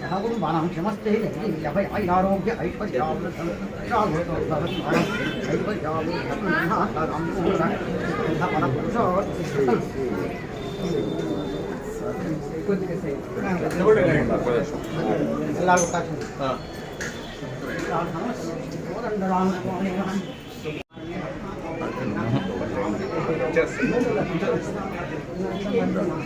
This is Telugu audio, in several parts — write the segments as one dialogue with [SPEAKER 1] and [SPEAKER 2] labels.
[SPEAKER 1] సహగుణానం క్షమస్తే ఐనారోగ్య ఐశ్వర్యాలు
[SPEAKER 2] కొద్దిగా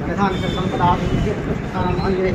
[SPEAKER 1] ప్రధాన సంపద ఆంజనేయ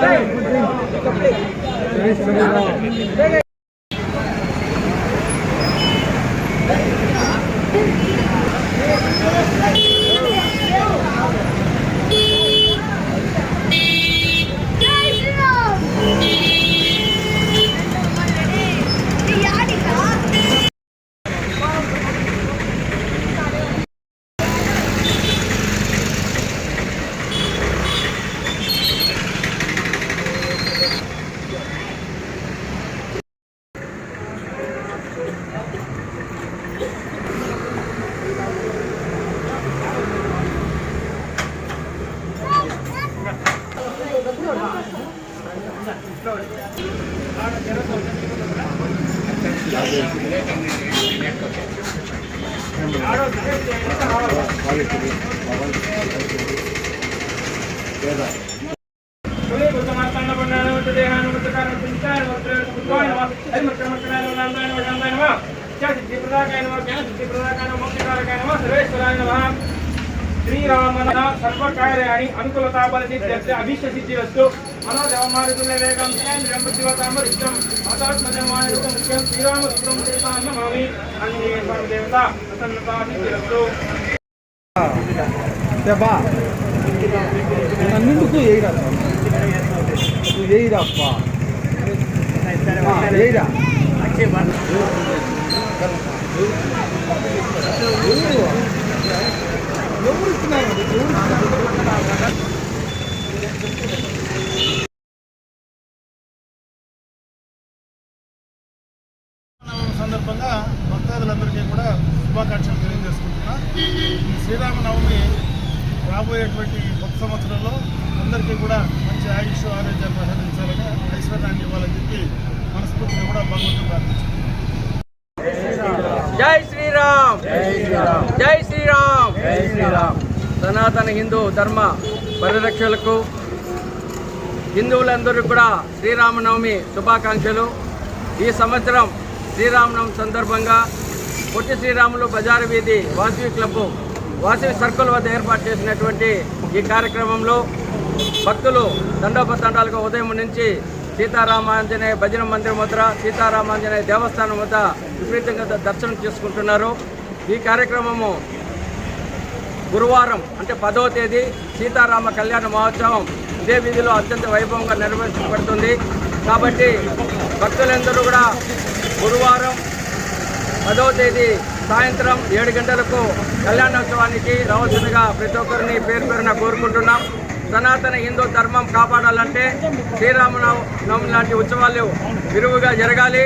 [SPEAKER 3] జై జై
[SPEAKER 2] శ్రీరామన సర్వకార్యాణి అనుకూలతా బలసిద్ధ్యస్య అభీష్ట సిద్ధిరస్తు మనోజవమారుతుల్య వేగం శ్రీరామృత్యం మతాత్మజమానుతం ముఖ్యం శ్రీరామృత్యం చేతాన్నమామి ఆంజనేయ స్వామి దేవత ప్రసన్నతా సిద్ధిరస్తు
[SPEAKER 1] బా నన్నుకు ఏయిరా నువ్వు ఏయిరా అప్పా ఏయిరా ఎవరు ఇస్తున్నారు
[SPEAKER 4] సందర్భంగా భక్తాదులందరికీ కూడా శుభాకాంక్షలు తెలియజేసుకుంటున్నా. శ్రీరామనవమి రాబోయేటువంటి కొత్త సంవత్సరంలో అందరికీ కూడా మంచి ఆయుష్ ఆరోగ్యాలు ప్రసాదించాలని ఐశ్వర్యాన్ని ఇవ్వాలని చెప్పి మనస్ఫూర్తిగా కూడా భగవంతుని ప్రార్థించారు
[SPEAKER 2] జై శ్రీరామ్! జై శ్రీరామ్! జై శ్రీరామ్! సనాతన హిందూ ధర్మ పరిరక్షకులకు హిందువులందరూ కూడా శ్రీరామనవమి శుభాకాంక్షలు. ఈ సంవత్సరం శ్రీరామనవమి సందర్భంగా పొట్టి శ్రీరాములు బజారు వీధి వాసవి క్లబ్ వాసవి సర్కిల్ వద్ద ఏర్పాటు చేసినటువంటి ఈ కార్యక్రమంలో భక్తులు దండోపతండాలుగా ఉదయం నుంచి సీతారామాంజనేయ భజన మందిరం వద్ద సీతారామాంజనేయ దేవస్థానం వద్ద విపరీతంగా దర్శనం చేసుకుంటున్నారు. ఈ కార్యక్రమము గురువారం అంటే పదవ తేదీ సీతారామ కళ్యాణ మహోత్సవం ఇదే వీధిలో అత్యంత వైభవంగా నిర్వహించబడుతుంది. కాబట్టి భక్తులందరూ కూడా గురువారం పదవ తేదీ సాయంత్రం ఏడు గంటలకు కళ్యాణోత్సవానికి రావాల్సిందిగా ప్రతి ఒక్కరిని పేరు పేరున కోరుకుంటున్నాం. సనాతన హిందూ ధర్మం కాపాడాలంటే శ్రీరామనవమి లాంటి ఉత్సవాలు విరువుగా జరగాలి.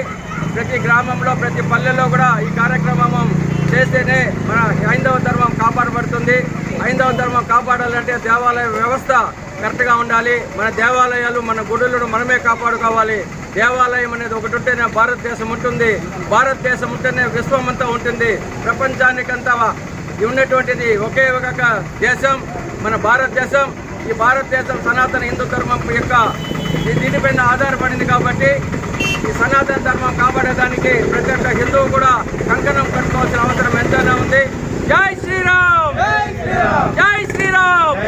[SPEAKER 2] ప్రతి గ్రామంలో ప్రతి పల్లెల్లో కూడా ఈ కార్యక్రమం చేస్తేనే మన హైందవ ధర్మం కాపాడబడుతుంది. హైందవ ధర్మం కాపాడాలంటే దేవాలయ వ్యవస్థ కరెక్ట్గా ఉండాలి. మన దేవాలయాలు మన గుడులను మనమే కాపాడుకోవాలి. దేవాలయం అనేది ఒకటి ఉంటేనే భారతదేశం ఉంటుంది. భారతదేశం ఉంటేనే విశ్వమంతా ఉంటుంది. ప్రపంచానికంతా ఉన్నటువంటిది ఒకే ఒక దేశం మన భారతదేశం. ఈ భారతదేశం సనాతన హిందూ ధర్మం యొక్క దీనిపైన ఆధారపడింది కాబట్టి ఈ సనాతన ధర్మం కాపాడేదానికి ప్రతి ఒక్క హిందువు కూడా కంకణం కట్టుకోవాల్సిన అవసరం ఎంతైనా ఉంది. జై శ్రీరామ్! జై శ్రీరామ్!